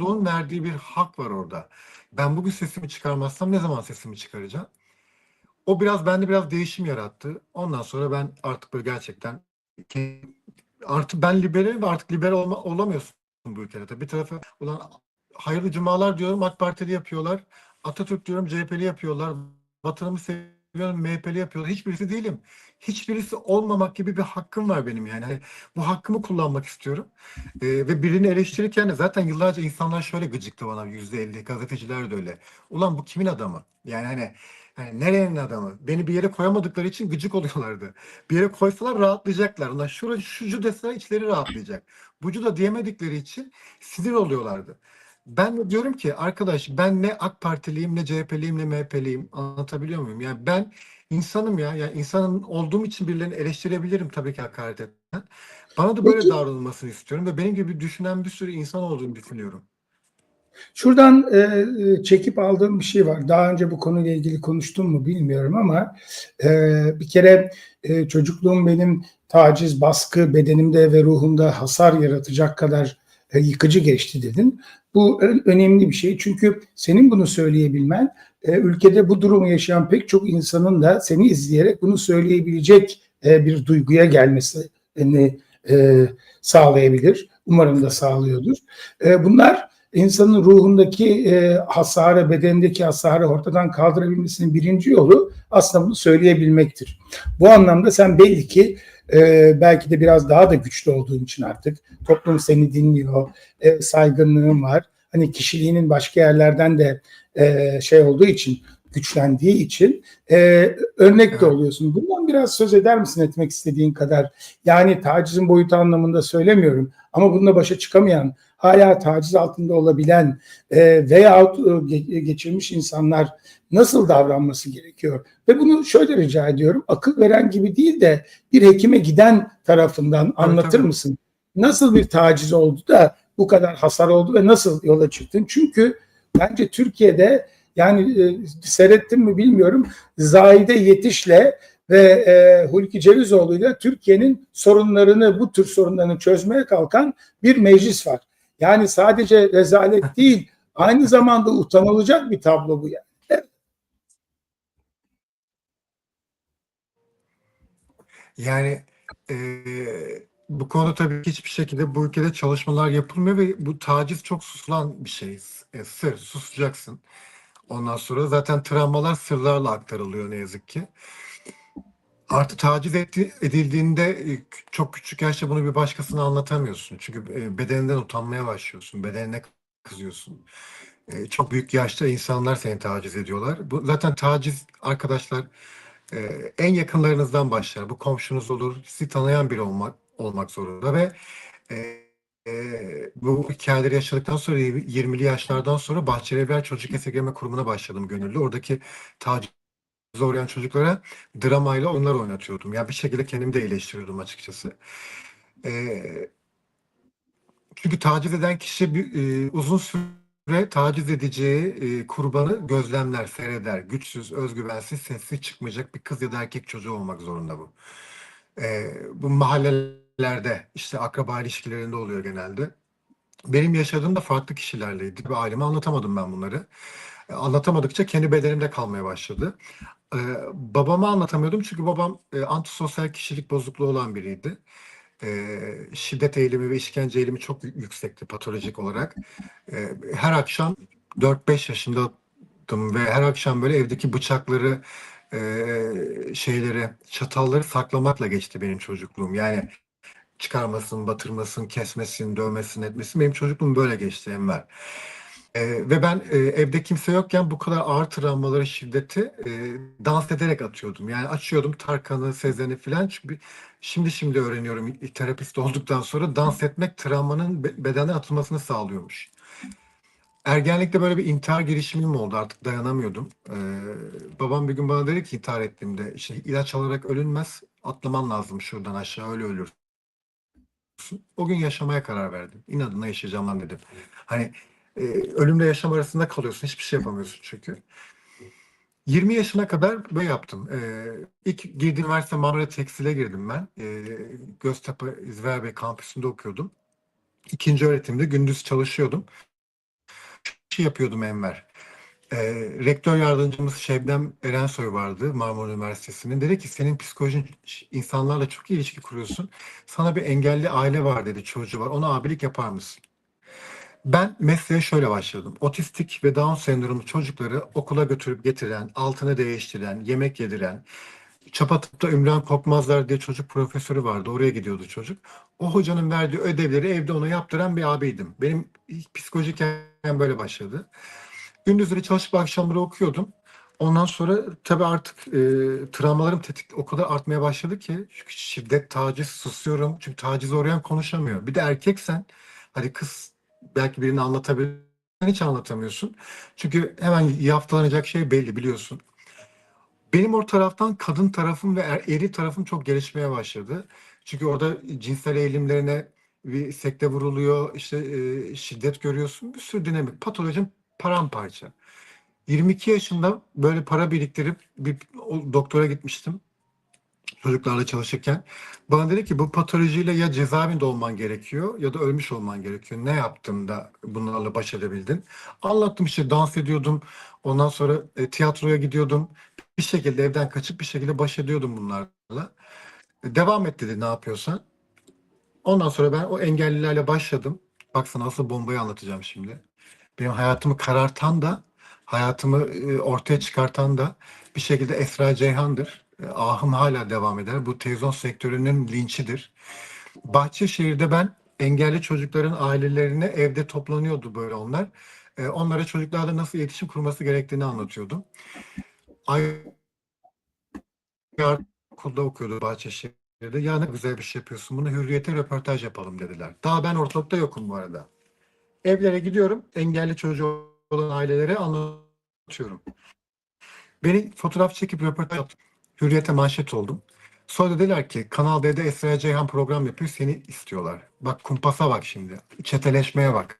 yoksulluğun verdiği bir hak var orada. Ben bugün sesimi çıkarmazsam ne zaman sesimi çıkaracağım? O biraz bende biraz değişim yarattı. Ondan sonra ben artık böyle gerçekten artık ben liberalim ve artık liberal olma, olamıyorsun bu ülkede. Bir tarafı ulan hayırlı cumalar diyorum AK Partili yapıyorlar. Atatürk diyorum CHP'li yapıyorlar. Vatanımı seviyorum MHP'li yapıyorlar. Hiçbirisi değilim. Hiçbirisi olmamak gibi bir hakkım var benim yani. Hani bu hakkımı kullanmak istiyorum. Ee, ve birini eleştirirken zaten yıllarca insanlar şöyle gıcıktı bana yüzde elli gazeteciler de öyle. Ulan bu kimin adamı? Yani hani hani nerenin adamı? Beni bir yere koyamadıkları için gıcık oluyorlardı. Bir yere koysalar rahatlayacaklar. Ulan şuracı şucu deseler içleri rahatlayacak. Bucu da diyemedikleri için sinir oluyorlardı. Ben de diyorum ki arkadaş ben ne AK Partiliyim ne CHP'liyim ne MHP'liyim anlatabiliyor muyum? Yani ben insanım ya. Yani insanın olduğum için birilerini eleştirebilirim tabii ki hakaret etmeden. Bana da böyle Peki. davranılmasını istiyorum ve benim gibi düşünen bir sürü insan olduğunu düşünüyorum. Şuradan e, e, çekip aldığım bir şey var. Daha önce bu konuyla ilgili konuştum mu bilmiyorum ama e, bir kere e, çocukluğum benim taciz, baskı bedenimde ve ruhumda hasar yaratacak kadar e, yıkıcı geçti dedin. Bu önemli bir şey çünkü senin bunu söyleyebilmen e, ülkede bu durumu yaşayan pek çok insanın da seni izleyerek bunu söyleyebilecek e, bir duyguya gelmesini e, sağlayabilir. Umarım da sağlıyordur. Bunlar insanın ruhundaki hasarı, bedendeki hasarı ortadan kaldırabilmesinin birinci yolu aslında bunu söyleyebilmektir. Bu anlamda sen belli ki e, belki de biraz daha da güçlü olduğun için artık toplum seni dinliyor, e, saygınlığın var. Hani kişiliğinin başka yerlerden de e, şey olduğu için güçlendiği için e, örnek de Evet. oluyorsun. Bundan biraz söz eder misin etmek istediğin kadar? Yani tacizin boyutu anlamında söylemiyorum ama bununla başa çıkamayan hala taciz altında olabilen e, veyahut e, ge- geçirmiş insanlar nasıl davranması gerekiyor? Ve bunu şöyle rica ediyorum. Akıl veren gibi değil de bir hekime giden tarafından anlatır tabii. mısın? Nasıl bir taciz oldu da bu kadar hasar oldu ve nasıl yola çıktın? Çünkü bence Türkiye'de yani e, seyrettin mi bilmiyorum. Zahide Yetiş'le ve e, Hulki Cevizoğlu'yla Türkiye'nin sorunlarını, bu tür sorunlarını çözmeye kalkan bir meclis var. Yani sadece rezalet değil, aynı zamanda utanılacak bir tablo bu yani. Yani eee, bu konuda tabii ki hiçbir şekilde bu ülkede çalışmalar yapılmıyor ve bu taciz çok susulan bir şey. E, sır, susacaksın. Ondan sonra zaten travmalar sırlarla aktarılıyor ne yazık ki. Artı taciz edildiğinde e, çok küçük yaşta bunu bir başkasına anlatamıyorsun. Çünkü e, bedeninden utanmaya başlıyorsun, bedenine kızıyorsun. E, çok büyük yaşta insanlar seni taciz ediyorlar. Bu zaten taciz arkadaşlar en yakınlarınızdan başlar. Bu komşunuz olur, sizi tanıyan biri olmak olmak zorunda ve e, e, bu hikayeleri yaşadıktan sonra 20'li yaşlardan sonra Bahçelievler Çocuk Esirgeme Kurumu'na başladım gönüllü. Oradaki taciz uğrayan çocuklara dramayla onlar oynatıyordum. Yani bir şekilde kendimi de iyileştiriyordum açıkçası. Ee, çünkü taciz eden kişi bir, e, uzun süre taciz edeceği e, kurbanı gözlemler, seyreder. Güçsüz, özgüvensiz, sessiz çıkmayacak bir kız ya da erkek çocuğu olmak zorunda bu. Ee, bu mahallelerde işte akraba ilişkilerinde oluyor genelde. Benim yaşadığım da farklı kişilerleydi. Bir aileme anlatamadım ben bunları. E, Anlatamadıkça kendi bedenimde kalmaya başladı. Ee, babama anlatamıyordum çünkü babam e, antisosyal kişilik bozukluğu olan biriydi. Ee, şiddet eğilimi ve işkence eğilimi çok yü- yüksekti patolojik olarak. Ee, her akşam 4-5 yaşındaydım ve her akşam böyle evdeki bıçakları, e, şeyleri, çatalları saklamakla geçti benim çocukluğum. Yani çıkarmasın, batırmasın, kesmesin, dövmesin, etmesin. Benim çocukluğum böyle geçti Enver. Ee, ve ben e, evde kimse yokken bu kadar ağır travmaları, şiddeti e, dans ederek atıyordum. Yani açıyordum Tarkan'ı, Sezen'i filan. Çünkü şimdi şimdi öğreniyorum terapist olduktan sonra dans etmek travmanın be- bedene atılmasını sağlıyormuş. Ergenlikte böyle bir intihar girişimim oldu artık dayanamıyordum. Ee, babam bir gün bana dedi ki intihar ettiğimde işte ilaç alarak ölünmez atlaman lazım şuradan aşağı öyle ölürsün. O gün yaşamaya karar verdim. İnadına yaşayacağım lan dedim. Hani e, ölümle yaşam arasında kalıyorsun. Hiçbir şey yapamıyorsun çünkü. 20 yaşına kadar böyle yaptım. Ee, ilk girdiğim üniversite Marmara Tekstil'e girdim ben. Ee, Göztepe İzver Bey kampüsünde okuyordum. İkinci öğretimde gündüz çalışıyordum. işi yapıyordum Enver. Ee, rektör yardımcımız Şebnem Erensoy vardı Marmara Üniversitesi'nin. Dedi ki senin psikolojin insanlarla çok iyi ilişki kuruyorsun. Sana bir engelli aile var dedi çocuğu var. Ona abilik yapar mısın? Ben mesleğe şöyle başladım. Otistik ve Down sendromlu çocukları okula götürüp getiren, altını değiştiren, yemek yediren, Çapatıp'ta Ümran Korkmazlar diye çocuk profesörü vardı. Oraya gidiyordu çocuk. O hocanın verdiği ödevleri evde ona yaptıran bir abiydim. Benim psikolojik böyle başladı. Gündüzleri çalışıp akşamları okuyordum. Ondan sonra tabii artık e, travmalarım tetik o kadar artmaya başladı ki çünkü şiddet, taciz, susuyorum. Çünkü taciz uğrayan konuşamıyor. Bir de erkeksen hadi kız belki birini anlatabilir hiç anlatamıyorsun. Çünkü hemen yaftalanacak şey belli biliyorsun. Benim o taraftan kadın tarafım ve er, eri tarafım çok gelişmeye başladı. Çünkü orada cinsel eğilimlerine bir sekte vuruluyor, işte e, şiddet görüyorsun. Bir sürü dinamik. Patolojim paramparça. 22 yaşında böyle para biriktirip bir doktora gitmiştim çocuklarla çalışırken. Bana dedi ki bu patolojiyle ya cezaevinde olman gerekiyor ya da ölmüş olman gerekiyor. Ne yaptın da bunlarla baş edebildin? Anlattım işte dans ediyordum. Ondan sonra e, tiyatroya gidiyordum. Bir şekilde evden kaçıp bir şekilde baş ediyordum bunlarla. E, Devam et dedi ne yapıyorsan. Ondan sonra ben o engellilerle başladım. Baksana asıl bombayı anlatacağım şimdi. Benim hayatımı karartan da, hayatımı e, ortaya çıkartan da bir şekilde Esra Ceyhan'dır. E, Ahım hala devam eder. Bu televizyon sektörünün linçidir. Bahçeşehir'de ben engelli çocukların ailelerine evde toplanıyordu böyle onlar. E, Onlara çocuklarla nasıl iletişim kurması gerektiğini anlatıyordum. Ay okulda okuyordu Bahçeşehir'de. Ya ne güzel bir şey yapıyorsun. Bunu hürriyete röportaj yapalım dediler. Daha ben ortalıkta yokum bu arada. Evlere gidiyorum. Engelli çocuğu olan ailelere anlatıyorum. Beni fotoğraf çekip röportaj yaptım. Hürriyete manşet oldum. Sonra dediler ki Kanal D'de Esra Ceyhan program yapıyor seni istiyorlar. Bak kumpasa bak şimdi. Çeteleşmeye bak.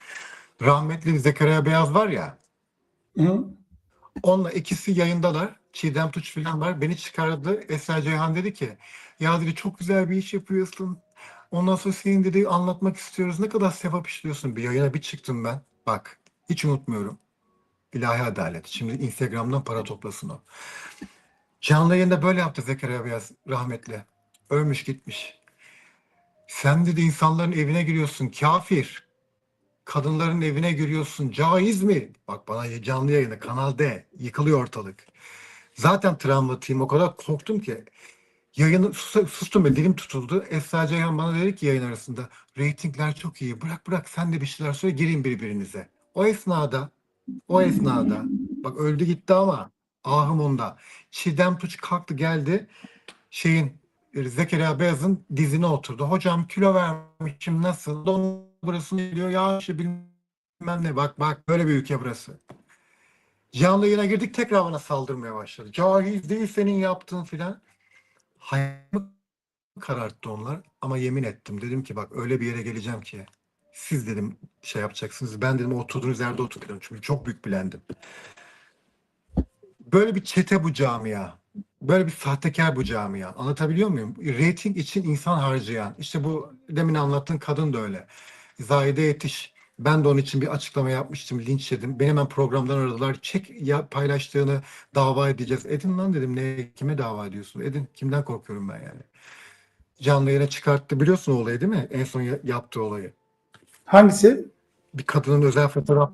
Rahmetli Zekeriya Beyaz var ya Hı? Onunla ikisi yayındalar. Çiğdem Tuç falan var. Beni çıkardı. Esra Ceyhan dedi ki ya dedi çok güzel bir iş yapıyorsun. Ondan sonra senin dedi anlatmak istiyoruz. Ne kadar sevap işliyorsun. Bir yayına bir çıktım ben. Bak hiç unutmuyorum. İlahi adalet. Şimdi Instagram'dan para toplasın o. Canlı yayında böyle yaptı Zekeriya Beyaz rahmetli. Ölmüş gitmiş. Sen dedi insanların evine giriyorsun kafir. Kadınların evine giriyorsun caiz mi? Bak bana canlı yayını Kanal D yıkılıyor ortalık. Zaten travmatiyim o kadar korktum ki. Yayını sus, sustum ve dilim tutuldu. Esra Ceyhan bana dedi ki yayın arasında reytingler çok iyi bırak bırak sen de bir şeyler söyle girin birbirinize. O esnada o esnada bak öldü gitti ama ahım onda. Çiğdem Tuç kalktı geldi şeyin e, Zekeriya Beyaz'ın dizine oturdu. Hocam kilo vermişim nasıl? Don burası diyor ya işte bilmem ne bak bak böyle bir ülke burası. Canlı yayına girdik tekrar bana saldırmaya başladı. Caiz değil senin yaptığın filan. Hayatımı kararttı onlar ama yemin ettim. Dedim ki bak öyle bir yere geleceğim ki siz dedim şey yapacaksınız. Ben dedim oturduğunuz yerde oturuyorum. Çünkü çok büyük bilendim. Böyle bir çete bu camia. Böyle bir sahtekar bu camia. Anlatabiliyor muyum? Rating için insan harcayan. İşte bu demin anlattığın kadın da öyle. Zahide Yetiş. Ben de onun için bir açıklama yapmıştım. Linç yedim. Beni hemen programdan aradılar. Çek ya paylaştığını dava edeceğiz. Edin lan dedim. Ne kime dava ediyorsun? Edin. Kimden korkuyorum ben yani? Canlı yayına çıkarttı. Biliyorsun o olayı değil mi? En son ya- yaptığı olayı. Hangisi? Bir kadının özel fotoğraf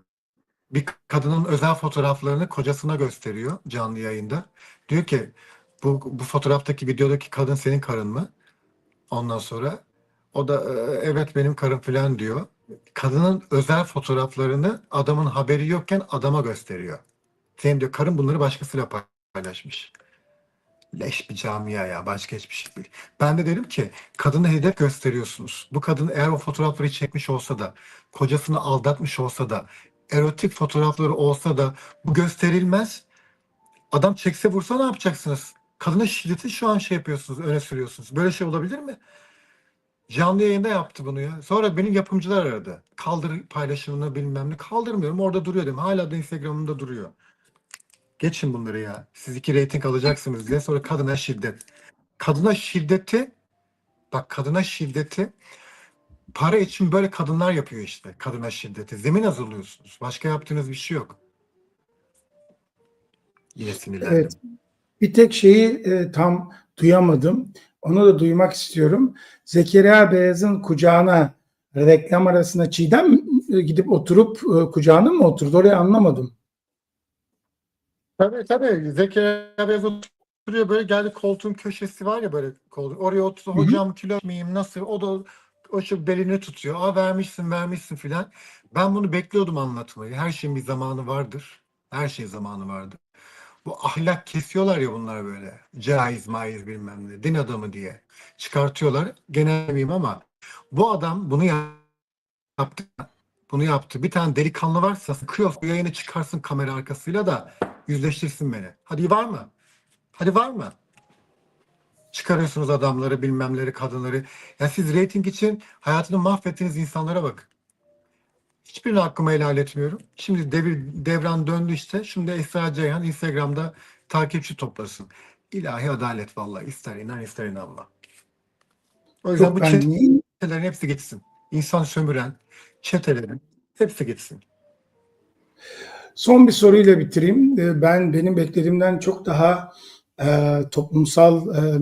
bir kadının özel fotoğraflarını kocasına gösteriyor canlı yayında. Diyor ki bu, bu fotoğraftaki videodaki kadın senin karın mı? Ondan sonra o da "Ee, evet benim karım falan diyor. Kadının özel fotoğraflarını adamın haberi yokken adama gösteriyor. Senin diyor karın bunları başkasıyla paylaşmış. Leş bir camia ya başka hiçbir şey değil. Ben de dedim ki kadını hedef gösteriyorsunuz. Bu kadın eğer o fotoğrafları çekmiş olsa da kocasını aldatmış olsa da erotik fotoğrafları olsa da bu gösterilmez. Adam çekse vursa ne yapacaksınız? Kadına şiddeti şu an şey yapıyorsunuz, öne sürüyorsunuz. Böyle şey olabilir mi? Canlı yayında yaptı bunu ya. Sonra benim yapımcılar aradı. Kaldır paylaşımını bilmem ne. Kaldırmıyorum. Orada duruyor dedim. Hala da Instagram'ımda duruyor. Geçin bunları ya. Siz iki reyting alacaksınız diye. Sonra kadına şiddet. Kadına şiddeti bak kadına şiddeti para için böyle kadınlar yapıyor işte kadına şiddeti. Zemin hazırlıyorsunuz. Başka yaptığınız bir şey yok. Yine sinirlendim. Evet. Bir tek şeyi e, tam duyamadım. Onu da duymak istiyorum. Zekeriya Beyaz'ın kucağına reklam arasında Çiğdem gidip oturup e, kucağına mı oturdu? Orayı anlamadım. Tabii tabii. Zekeriya Beyaz oturuyor böyle geldi koltuğun köşesi var ya böyle koltuğun. Oraya hı. Hocam kilo miyim nasıl? O da o şu belini tutuyor. Aa vermişsin vermişsin filan. Ben bunu bekliyordum anlatmayı. Her şeyin bir zamanı vardır. Her şeyin zamanı vardır. Bu ahlak kesiyorlar ya bunlar böyle. Caiz maiz bilmem ne. Din adamı diye. Çıkartıyorlar. Genel miyim ama bu adam bunu yaptı. Bunu yaptı. Bir tane delikanlı varsa sıkıyor bu yayını çıkarsın kamera arkasıyla da yüzleştirsin beni. Hadi var mı? Hadi var mı? Çıkarıyorsunuz adamları, bilmemleri, kadınları. Ya siz reyting için hayatını mahvettiğiniz insanlara bak. Hiçbirini hakkımı helal etmiyorum. Şimdi devir, devran döndü işte. Şimdi Esra Ceyhan Instagram'da takipçi toplasın. İlahi adalet vallahi. İster inan ister inanma. O yüzden Yok bu çetelerin hepsi gitsin. İnsan sömüren çetelerin hepsi gitsin. Son bir soruyla bitireyim. E, Ben benim beklediğimden çok daha e, toplumsal e,